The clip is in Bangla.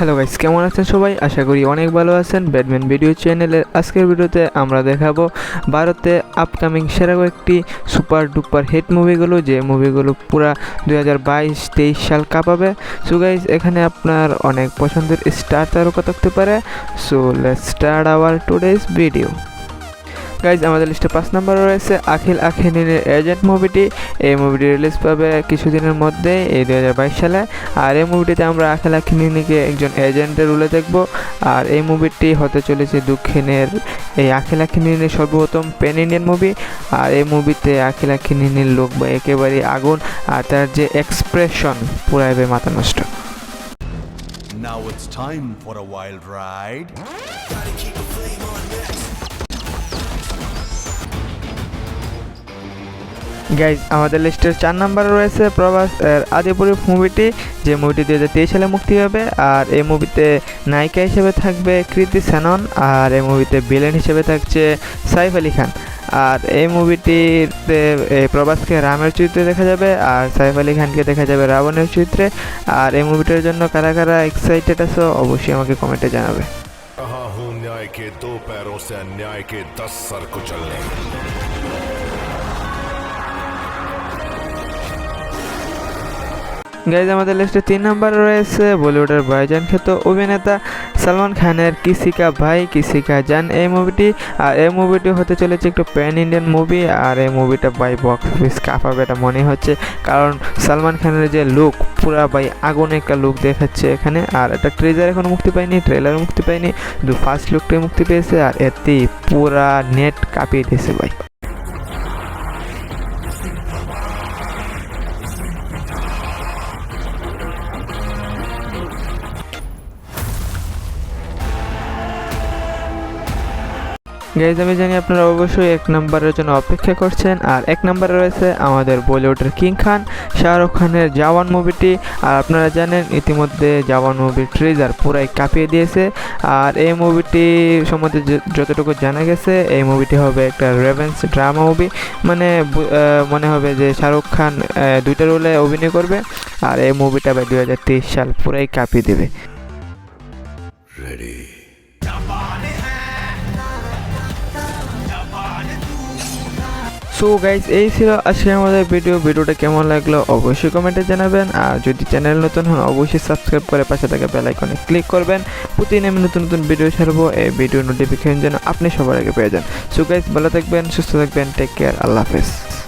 হ্যালো গাইস কেমন আছেন সবাই? আশা করি অনেক ভালো আছেন। ব্যাডমিন ভিডিও চ্যানেলের আজকের ভিডিওতে আমরা দেখাবো ভারতে আপকামিং সেরা কয়েকটি সুপার ডুপার হিট মুভিগুলো যে মুভিগুলো পুরা দুই হাজার বাইশ, তেইশ সাল কাঁপাবে। সো গাইস এখানে আপনার অনেক পছন্দের স্টার তারকা থাকতে পারে। So let's start our today's video guys আমাদের লিস্টে পাঁচ নম্বরে রয়েছে আখিল আখিনের এজেন্ট মুভিটি এই মুভিটি রিলিজ পাবে কিছুদিনের মধ্যে এই দু হাজার বাইশ সালে। আর এই মুভিটিতে আমরা আখিল আখিনিকে একজন এজেন্টের রুলে দেখব। আর এই মুভিটি হতে চলেছে দক্ষিণের এই আখিল আখিনের সর্বপ্রথম প্যান ইন্ডিয়ান মুভি আর এই মুভিতে আখিল আখিনের লোক বা একেবারে আগুন আর তার যে এক্সপ্রেশন পুরাইবে মাথা নষ্ট। Now it's time for a wild ride. Guys আমাদের লিস্টের চার নাম্বারে রয়েছে প্রভাস, এর মুভিটি যে মুভিটি দু হাজার তেইশ সালে মুক্তি পাবে, আর এই মুভিতে নায়িকা হিসেবে থাকবে কৃতি সেনন, আর এই মুভিতে ভিলেন হিসেবে থাকছে সাইফ আলী খান। আর এই মুভিটিতে এই প্রভাসকে রামের চরিত্রে দেখা যাবে, আর সাইফ আলী খানকে দেখা যাবে রাবণের চরিত্রে। আর এই মুভিটার জন্য কারা কারা এক্সাইটেড আছো, অবশ্যই আমাকে কমেন্টে জানাবে। ন্যায় কে দো প্যারো সে ন্যায় কে দশ সর কুচলনে গাইজ আমাদের লিস্টে তিন নম্বরে রয়েছে। বলিউডের ভাইজান খ্যাত অভিনেতা সালমান খানের কিসিকা ভাই কিসিকা জান। এই মুভিটি আর এই মুভিটি হতে চলেছে একটু প্যান ইন্ডিয়ান মুভি আর এই মুভিটা বাই বক্স অফিস কাঁপাবে এটা মনে হচ্ছে। কারণ সালমান খানের যে লুক পুরা বাই আগুন একটা লুক দেখাচ্ছে এখানে। আর একটা ট্রেজার এখনও মুক্তি পায়নি ট্রেলার মুক্তি পায়নি। শুধু ফার্স্ট লুকটাই মুক্তি পেয়েছে, আর এতেই পুরা নেট কাঁপিয়ে দিয়েছে ভাই। গাইজ আমি জানি আপনারা অবশ্যই এক নম্বরের জন্য অপেক্ষা করছেন আর এক নম্বরে রয়েছে আমাদের বলিউডের কিং খান শাহরুখ খানের জওয়ান মুভিটি আর আপনারা জানেন ইতিমধ্যে জওয়ান মুভির ট্রেজার পুরাই কাঁপিয়ে দিয়েছে আর এই মুভিটি সম্বন্ধে যতটুকু জানা গেছে এই মুভিটি হবে একটা রেভেন্স ড্রামা মুভি মানে বু- মনে হবে যে শাহরুখ খান দুইটা রোলে অভিনয় করবে আর এই মুভিটা বাই দুই হাজার তেইশ সাল পুরাই কাঁপিয়ে দেবে। रेडी সো গাইজ এই ছিল আজকে আমাদের ভিডিও ভিডিওটা কেমন লাগল অবশ্যই কমেন্টে জানাবেন। আর যদি চ্যানেল নতুন হন, অবশ্যই সাবস্ক্রাইব করে পাশে থাকা বেল আইকনে ক্লিক করবেন। প্রতিদিন আমি নতুন নতুন ভিডিও ছাড়বো। এই ভিডিও নোটিফিকেশন যেন আপনি সবার আগে পেয়ে যান। সো গাইজ ভালো থাকবেন, সুস্থ থাকবেন। টেক কেয়ার আল্লাহ হাফেজ।